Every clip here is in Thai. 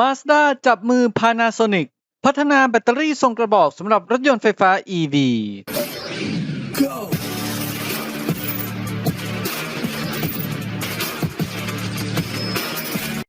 Mazda จับมือ Panasonic พัฒนาแบตเตอรี่ทรงกระบอกสำหรับรถยนต์ไฟฟ้า EV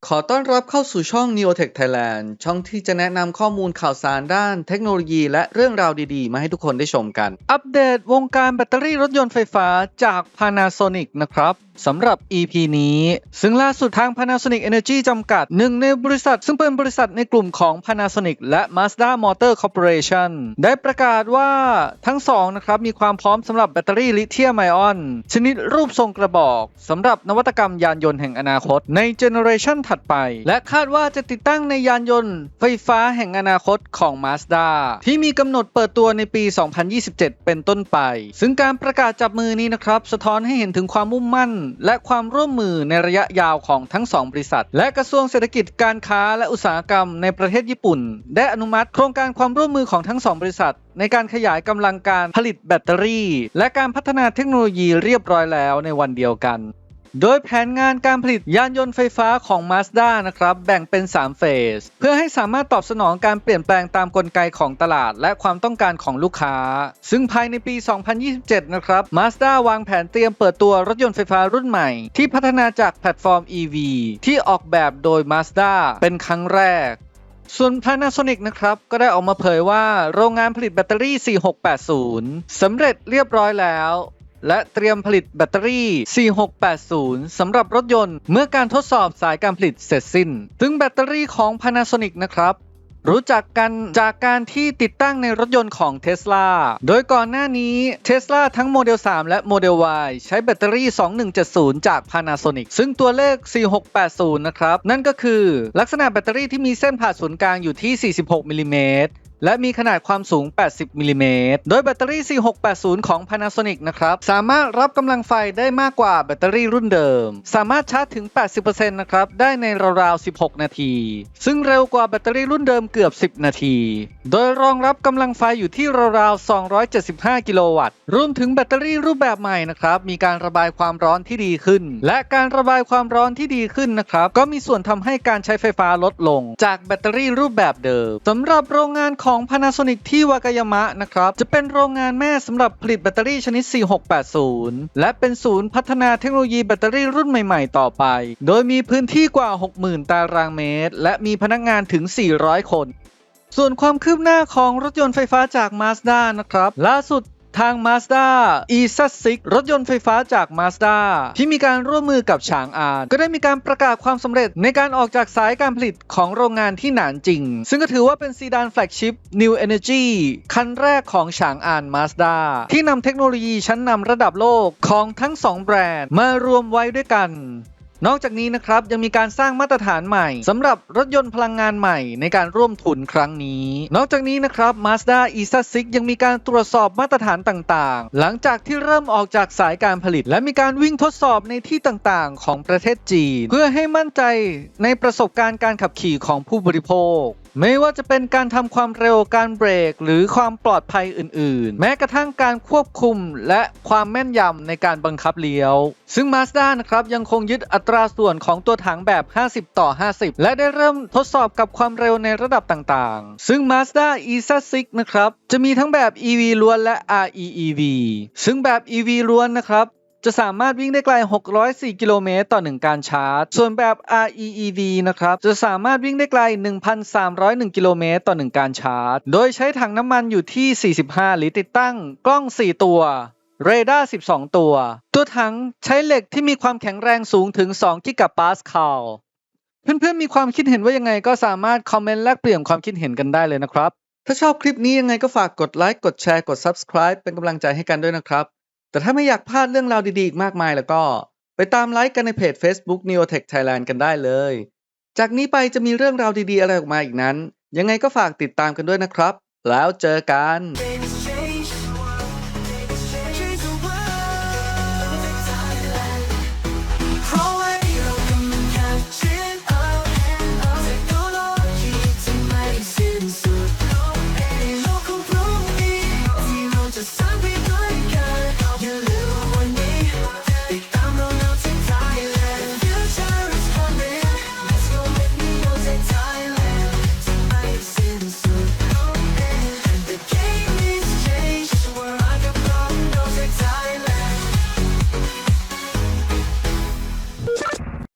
ขอต้อนรับเข้าสู่ช่อง Neotech Thailand ช่องที่จะแนะนำข้อมูลข่าวสารด้านเทคโนโลยีและเรื่องราวดีๆ มาให้ทุกคนได้ชมกัน อัปเดตวงการแบตเตอรี่รถยนต์ไฟฟ้าจาก Panasonic นะครับ สำหรับ EP นี้ ซึ่งล่าสุดทาง Panasonic Energy จำกัดหนึ่งในบริษัท ซึ่งเป็นบริษัทในกลุ่มของ Panasonic และ Mazda Motor Corporation ได้ประกาศว่าทั้งสองนะครับมีความพร้อมสำหรับแบตเตอรี่ลิเธียมไอออน ชนิดรูปทรงกระบอกสำหรับนวัตกรรมยานยนต์แห่งอนาคตในเจเนอเรชันถัดไป และคาดว่าจะติดตั้งในยานยนต์ไฟฟ้าแห่งอนาคตของ Mazda ที่มีกำหนดเปิดตัวในปี 2027 เป็นต้นไป ซึ่งการประกาศจับมือนี้นะครับสะท้อนให้เห็นถึงความมุ่งมั่นและความร่วมมือในระยะยาวของทั้งสองบริษัท และกระทรวงเศรษฐกิจการค้าและอุตสาหกรรมในประเทศญี่ปุ่น ได้อนุมัติโครงการความร่วมมือของทั้งสองบริษัท ในการขยายกำลังการผลิตแบตเตอรี่ และการพัฒนาเทคโนโลยีเรียบร้อยแล้วในวันเดียวกัน โดยแผนงานการผลิตยานยนต์ไฟฟ้าของ Mazda นะครับแบ่งเป็น 3 เฟส เพื่อให้สามารถตอบสนองการเปลี่ยนแปลงตามกลไกของตลาด และความต้องการของลูกค้า ซึ่งภายในปี 2027 นะครับ Mazda วางแผนเตรียมเปิดตัวรถยนต์ไฟฟ้ารุ่นใหม่ ที่พัฒนาจากแพลตฟอร์ม EV ที่ออกแบบโดย Mazda เป็นครั้งแรกส่วน Panasonic นะครับ ก็ได้ออกมาเผยว่าโรงงานผลิตแบตเตอรี่ 4680 สำเร็จเรียบร้อยแล้ว และเตรียมผลิตแบตเตอรี่ 4680 สำหรับรถยนต์ เมื่อการทดสอบสายการผลิตเสร็จสิ้นซึ่งแบตเตอรี่ของ Panasonic นะครับรู้จักกันจากการที่ติดตั้งในรถยนต์ของ Tesla โดยก่อนหน้านี้ Tesla ทั้งโมเดล 3 และโมเดล Y ใช้แบตเตอรี่ 2170 จาก Panasonic ซึ่งตัวเลข 4680 นะครับ นั่นก็คือลักษณะแบตเตอรี่ที่มีเส้นผ่าศูนย์กลางอยู่ที่ 46มิลลิเมตร และมีขนาดความสูง 80 มิลลิเมตร โดยแบตเตอรี่ 4680 ของ Panasonic นะครับ สามารถรับกำลังไฟได้มากกว่าแบตเตอรี่รุ่นเดิม สามารถชาร์จถึง 80%นะครับ ได้ในราวๆ 16 นาที ซึ่งเร็วกว่าแบตเตอรี่รุ่นเดิมเกือบ 10 นาที โดยรองรับกำลังไฟอยู่ที่ราวๆ 275 กิโลวัตต์ รวมถึงแบตเตอรี่รูปแบบใหม่นะครับ มีการระบายความร้อนที่ดีขึ้น และการระบายความร้อนที่ดีขึ้นนะครับ ก็มีส่วนทำให้การใช้ไฟฟ้าลดลง จากแบตเตอรี่รูปแบบเดิมสำหรับโรงงานของ Panasonic ที่วากายามะนะครับ จะเป็นโรงงานแม่สำหรับผลิตแบตเตอรี่ชนิด 4680 และเป็นศูนย์พัฒนาเทคโนโลยีแบตเตอรี่รุ่นใหม่ๆ ต่อไป โดยมีพื้นที่กว่า 60,000 ตารางเมตร และมีพนักงานถึง 400 คนส่วนความคืบหน้าของรถยนต์ไฟฟ้าจาก Mazda นะครับ ล่าสุด ทาง Mazda e s a 6รถยนต์ไฟฟ้าจาก Mazda ที่มีการร่วมมือกับฉางอาน ก็ได้มีการประกาศความสำเร็จในการออกจากสายการผลิตของโรงงานที่หนานจริง ซึ่งก็ถือว่าเป็นซีดานแฟลกชิพ New Energy คันแรกของฉางอาน Mazda ที่นำเทคโนโลยีชั้นนำระดับโลกของทั้งสองแบรนด์มารวมไว้ด้วยกัน นอกจากนี้นะครับยังมีการสร้างมาตรฐานใหม่สำหรับรถยนต์พลังงานใหม่ในการร่วมทุนครั้งนี้ นอกจากนี้นะครับ Mazda e s a 6ยังมีการตรวจสอบมาตรฐานต่างๆ หลังจากที่เริ่มออกจากสายการผลิต และมีการวิ่งทดสอบในที่ต่างๆ ของประเทศจีน เพื่อให้มั่นใจในประสบการณ์การขับขี่ของผู้บริโภค ไม่ว่าจะเป็นการทำความเร็วการเบรก หรือความปลอดภัยอื่น ๆ แม้กระทั่งการควบคุมและความแม่นยำในการบังคับเลี้ยว ซึ่ง Mazda นะครับยังคงยึดอัตราส่วนของตัวถังแบบ 50 ต่อ 50 และได้เริ่มทดสอบกับความเร็วในระดับต่างๆ ซึ่ง Mazda e s a 6นะครับจะมีทั้งแบบ EV ล้วนและ REEV ซึ่งแบบ EV ล้วนนะครับ จะสามารถวิ่งได้ไกล 604 กิโลเมตรต่อ 1 การชาร์จ ส่วนแบบ REEV นะครับ จะสามารถวิ่งได้ไกล 1,301 กิโลเมตรต่อ 1 การชาร์จ โดยใช้ถังน้ำมันอยู่ที่ 45 ลิตรติดตั้งกล้อง 4 ตัว เรดาร์ 12 ตัว ตัวถังใช้เหล็กที่มีความแข็งแรงสูงถึง 2 กิกะปาสคาล เพื่อนๆ มีความคิดเห็นว่ายังไงก็สามารถคอมเมนต์แลกเปลี่ยนความคิดเห็นกันได้เลยนะครับ ถ้าชอบคลิปนี้ยังไงก็ฝากกดไลค์ กดแชร์ กด Subscribe เป็นกำลังใจให้กันด้วยนะครับ แต่ถ้าไม่อยากพลาดเรื่องราวดีๆอีกมากมายแล้วก็ ไปตามไลค์กันในเพจ Facebook Neotech Thailand กันได้เลย จากนี้ไปจะมีเรื่องราวดีๆอะไรออกมาอีกนั้น ยังไงก็ฝากติดตามกันด้วยนะครับ แล้วเจอกัน